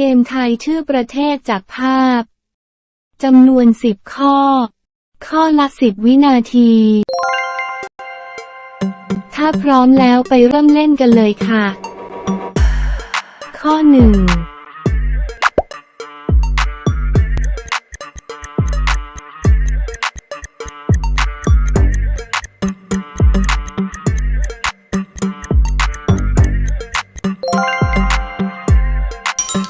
เกมไทยชื่อประเทศจากภาพ จำนวนสิบข้อ ข้อละสิบวินาที ถ้าพร้อมแล้วไปเริ่มเล่นกันเลยค่ะ ข้อหนึ่ง ข้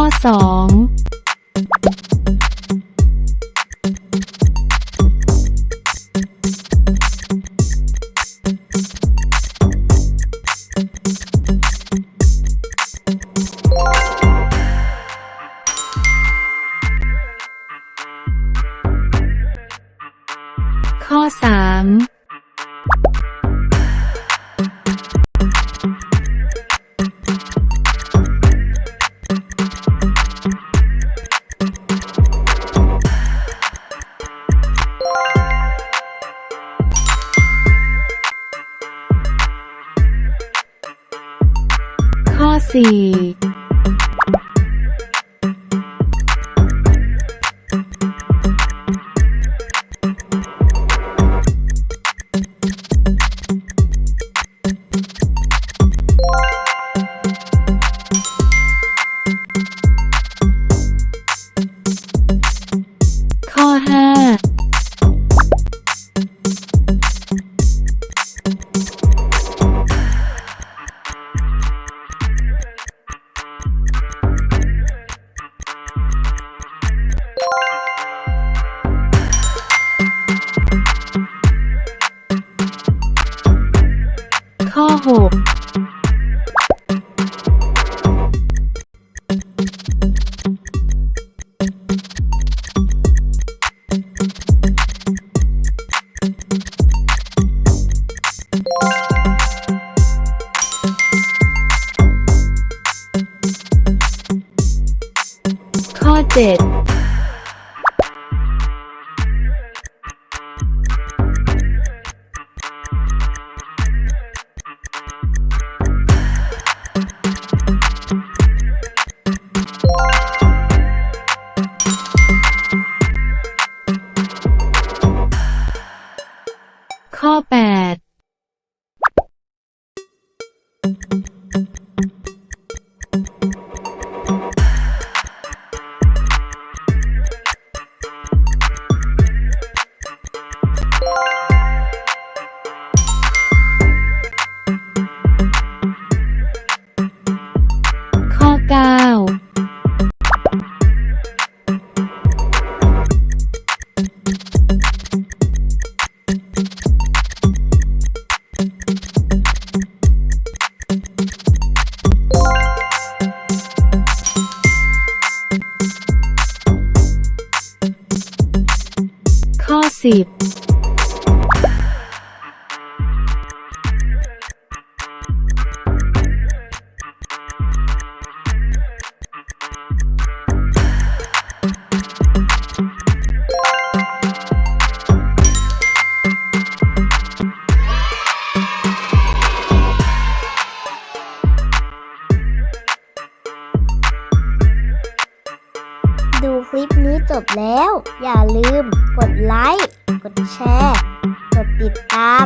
อสองข้อสาม ข้อ 4 หกข้อเจ็ด ข้อ 10 ลิปนี้จบแล้ว อย่าลืมกดไลค์ กดแชร์ กดติดตาม